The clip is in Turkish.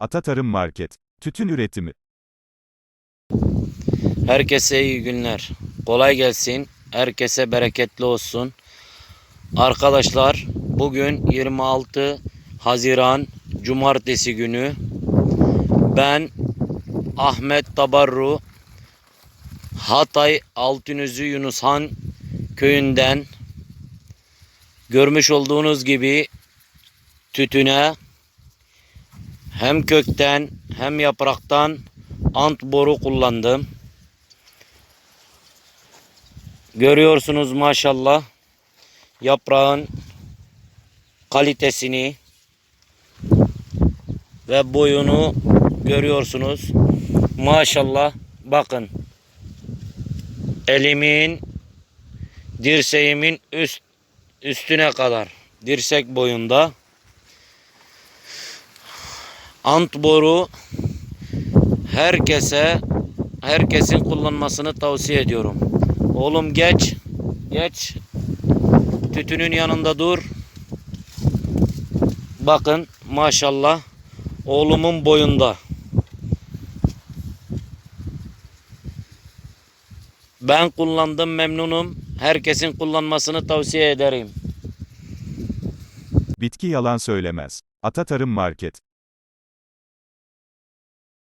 Ata Tarım Market. Tütün üretimi. Herkese iyi günler. Kolay gelsin. Herkese bereketli olsun. Arkadaşlar bugün 26 Haziran Cumartesi günü. Ben Ahmet Tabarru Hatay Altınözü Yunushan köyünden görmüş olduğunuz gibi tütüne hem kökten hem yapraktan ant boru kullandım. Görüyorsunuz maşallah yaprağın kalitesini ve boyunu görüyorsunuz. Maşallah bakın elimin dirseğimin üst üstüne kadar dirsek boyunda ant boru herkese herkesin kullanmasını tavsiye ediyorum. Oğlum geç. Geç. Tütünün yanında dur. Bakın maşallah oğlumun boyunda. Ben kullandım memnunum. Herkesin kullanmasını tavsiye ederim. Bitki yalan söylemez. Ata Tarım Market.